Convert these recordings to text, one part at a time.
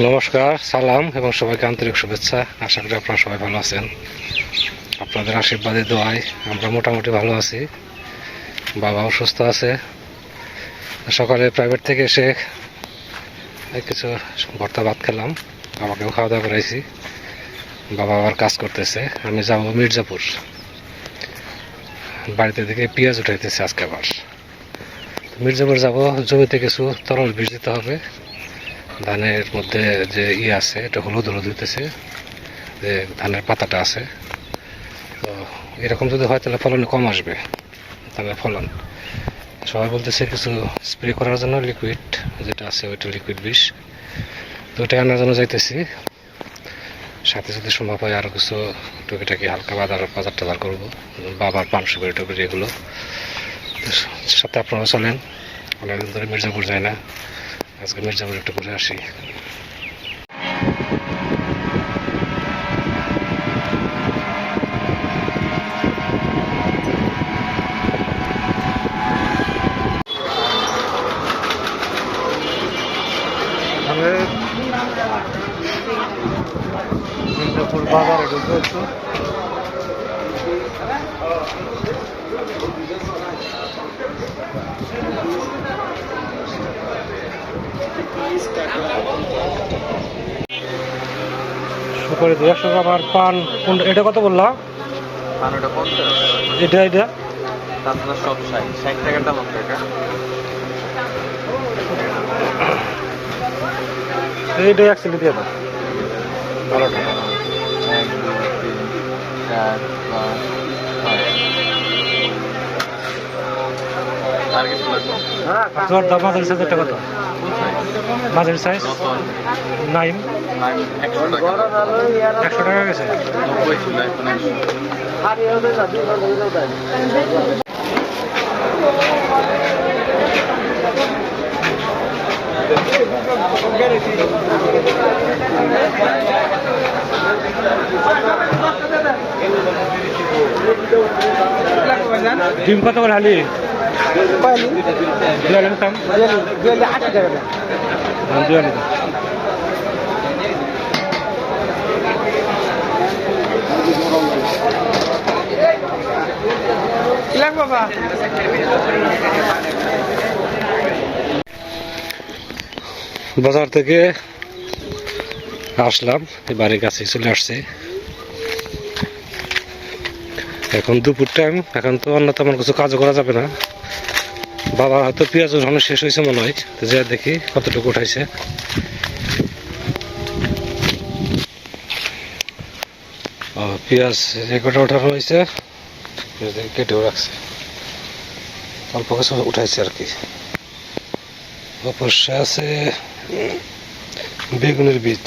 নমস্কার, সালাম এবং সবাইকে আন্তরিক শুভেচ্ছা। আশা করি আপনারা সবাই ভালো আছেন। আপনাদের আশীর্বাদে, দোয়ায় আমরা মোটামুটি ভালো আছি। বাবাও সুস্থ আছে। সকালে প্রাইভেট থেকে এসে কিছু ভর্তা ভাত খেলাম। বাবাকেও খাওয়া দাওয়া করাইছি। বাবা আবার কাজ করতেছে। আমি যাব মির্জাপুর। বাড়িতে থেকে পেঁয়াজ উঠাইতেছে আজকে আবার। মির্জাপুর যাব, জমিতে কিছু তরল বীজ দিতে হবে। ধানের মধ্যে যে ই আছে, এটা হলুদ হলুদ হইতেছে, যে ধানের পাতাটা আছে। তো এরকম যদি হয়, তাহলে ফলন কম আসবে। তাহলে ফলন। সবাই বলতেছে কিছু স্প্রে করার জন্য লিকুইড যেটা আছে ওইটা লিকুইড বিষ। তো ওইটা আনার জন্য যাইতেছি। সাথে সাথে সম্ভব হয় আরও কিছু টুকিটাকি হালকা বাজার বাজার টাজার করব। বাবার পান সুপারি টুকুরি এগুলো। সাথে আপনারা চলেন। অনেকদিন ধরে মির্জাপুর যায় না। আজকে মির্জাপুর একটু ঘুরে আসি মির্জাপুর বাজারে ঢুকে একটু সুপারি দুই। একশো গ্রাম আর পান কোনটা এটা কত বললা? এটা এটা সব ষাট। ষাট টাকার দাম এইটা একচুয়ালি দিয়ে দাও। ভালো টাকা। এক দুই তিন চার পাঁচ দাম মাঝের কোন সাইজ মাঝের নাইন একশো টাকা একশো টাকা গেছে নব্বই ছিল এখন ডিম কত করে হালি দুয়ালি নিতাম হ্যাঁ, দাও। বাজার থেকে আসলাম বাড়ির কাছে চলে আসছি। এখন দুপুর টাইম এখন তো অন্য তেমন কিছু কাজও করা যাবে না। বাবা হয়তো পেঁয়াজ ওঠানো শেষ হয়েছে মনে হয় যা দেখি কতটুকু উঠাইছে। পেঁয়াজ কটা ওঠানো হয়েছে। কেটেও রাখছে। অল্প কিছু উঠাইছে আর কি। অবশ্যই আছে বেগুনের বীজ।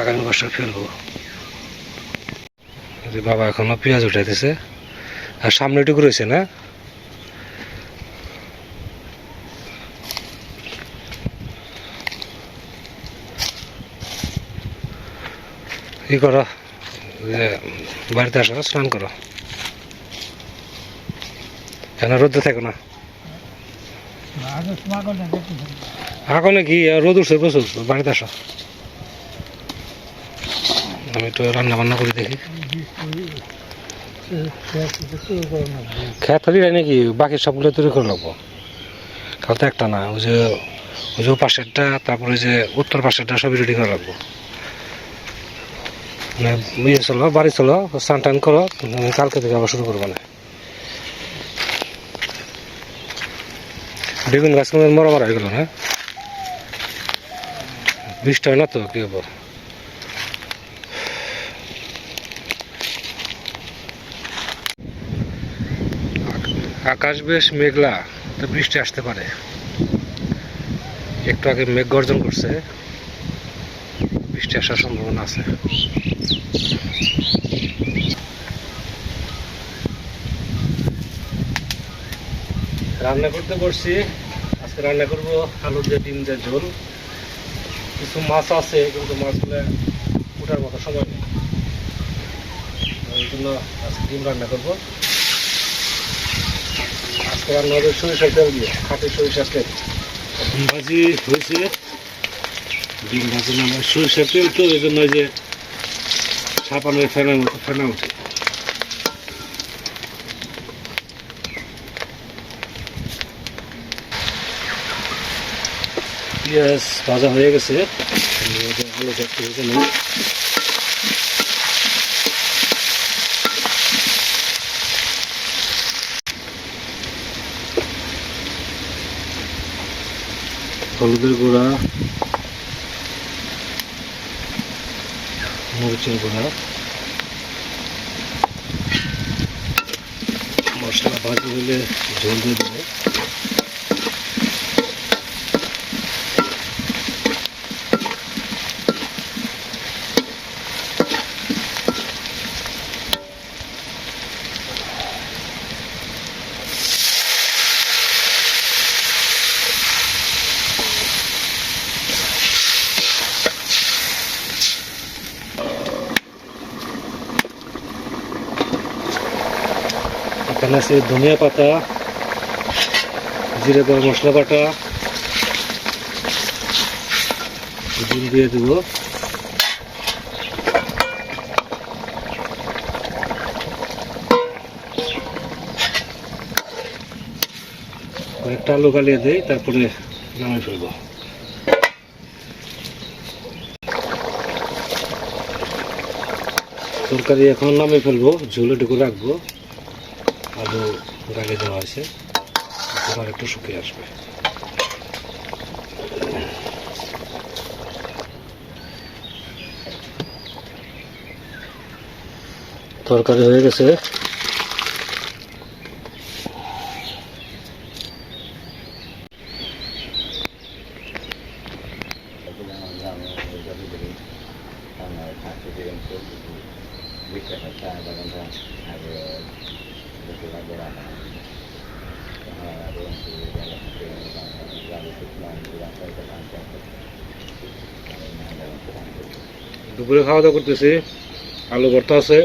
আগামী বছর ফেলব। বাবা এখনও পেঁয়াজ উঠাইতেছে। আর সামনে এটুকু রয়েছে না? ই করো? বাড়িতে আসো স্নান করো। কেন রোদে থাকো না? এখন কি? রোদ উঠছে প্রচুর, বাড়িতে আসো। আমি একটু রান্না বান্না করে দেখি। খেত হয় নাকি বাকি সবগুলো তৈরি করে লাগবো কাল তো একটা না, ওই যে ওই যে পাশেরটা, তারপরে যে উত্তর পাশেরটা সবই রেডি করে রাখব। ইয়ে চলো, বাড়ি চলো, স্নান টান করো কালকে থেকে আবার শুরু করব না। বেগুন গাছ কোনো মরা মরা হয়ে গেল না? বৃষ্টি হয় না তো, কি হব? আকাশ বেশ মেঘলা, তো বৃষ্টি আসতে পারে। একটু আগে মেঘ গর্জন করছে। বৃষ্টি আসার সম্ভাবনা আছে রান্না করতে বসছি। আজকে রান্না করব আলু দিয়ে ডিম দিয়ে ঝোল। কিছু মাছ আছে কিন্তু মাছগুলো ওঠার মতো সময় নেই। ওই জন্য আজকে ডিম রান্না করব। আজকে রান্না হবে সরিষার তেল দিয়ে খাঁটি সরিষার তেল। ডিম ভাজি হয়েছে। ডিম যে ছাপানোর ফেনার ফেনা উঠে ভাজা হয়ে গেছে। আলু নিই হলুদের গুঁড়া। মরিচের গুঁড়া। মশলা ভাজি হলে ঝোল দিয়ে দেবো। এখানে আছে ধনিয়া পাতা, জিরে গরম মশলা বাটা। ডিম দিয়ে দেবো। কয়েকটা আলু গালিয়ে দেই, তারপরে নামিয়ে ফেলব। তরকারি এখন নামিয়ে ফেলব, ঝোলে টুকু রাখব। আলু গালে দেওয়া আছে আর একটু শুকিয়ে আসবে। তরকারি হয়ে গেছে। দুপুরে খাওয়া দাওয়া করতেছি। আলু ভর্তা আছে।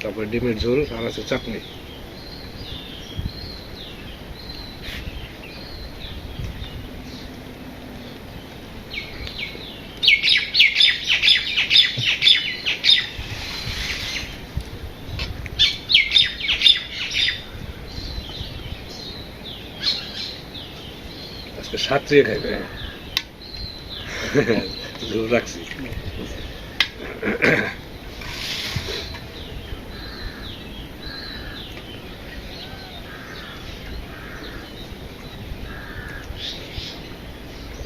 তারপরে ডিমের ঝোল আর আছে চাটনি। আজকে খাইবে। রাখছি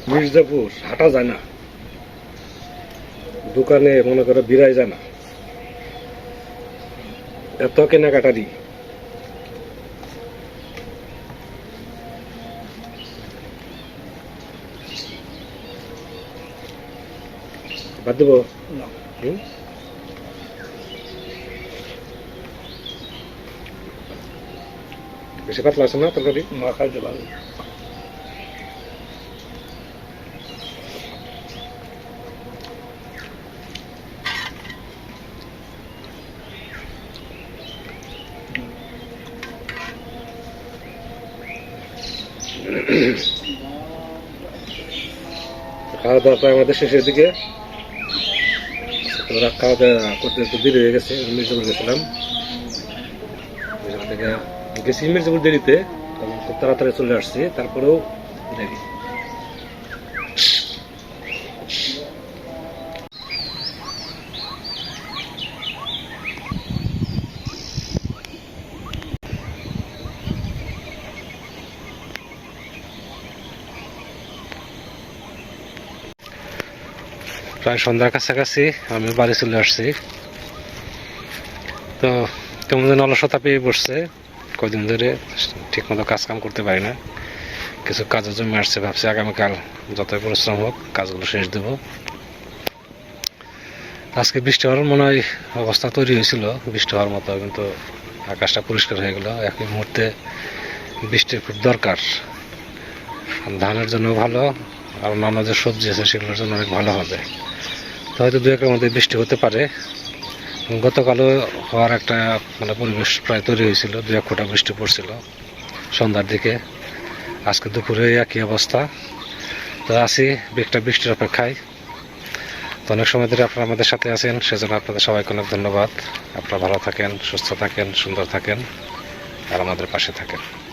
মির্জাপুর হাঁটা যায় না। দোকানে মনে করো বিরাই যায় না। এত কেনাকাটারি বাদ দেবো হুম? বেশি পাতলা আছে না তরকারি খাইতে পারবে খাওয়া দাওয়া প্রায় আমাদের শেষের দিকে ওরা খাওয়া দাওয়া করতে একটু দেরি হয়ে গেছে মির্জাপুর গেছিলাম। মির্জাপুর থেকে গেছি। মির্জাপুর দেরিতে খুব তাড়াতাড়ি চলে আসছি, তারপরেও দেরি। প্রায় সন্ধ্যার কাছাকাছি আমি বাড়ি চলে আসছি। তো কেমন যেন অলসতা পেয়ে বসছে কদিন ধরে ঠিক মতো কাজ কাম করতে পারি না। কিছু কাজের জমি আসছে, ভাবছি আগামীকাল যতই পরিশ্রম হোক কাজগুলো শেষ দেব। আজকে বৃষ্টি হওয়ার মনে হয় অবস্থা তৈরি হয়েছিল। বৃষ্টি হওয়ার মতো কিন্তু আকাশটা পরিষ্কার হয়ে গেল। একই মুহূর্তে বৃষ্টির খুব দরকার। ধানের জন্য ভালো আর অন্যান্য যে সবজি আছে সেগুলোর জন্য অনেক ভালো হবে। তো হয়তো দু একের মধ্যে বৃষ্টি হতে পারে। গতকালও হওয়ার একটা মানে পরিবেশ প্রায় তৈরি হয়েছিল, দু এক ফোঁটা বৃষ্টি পড়ছিল সন্ধ্যার দিকে। আজকে দুপুরে একই অবস্থা। তো আছি একটা বৃষ্টির অপেক্ষায়। তো অনেক সময় ধরে আপনারা আমাদের সাথে আছেন, সেজন্য আপনাদের সবাইকে অনেক ধন্যবাদ। আপনারা ভালো থাকেন, সুস্থ থাকেন, সুন্দর থাকেন, আর আমাদের পাশে থাকেন।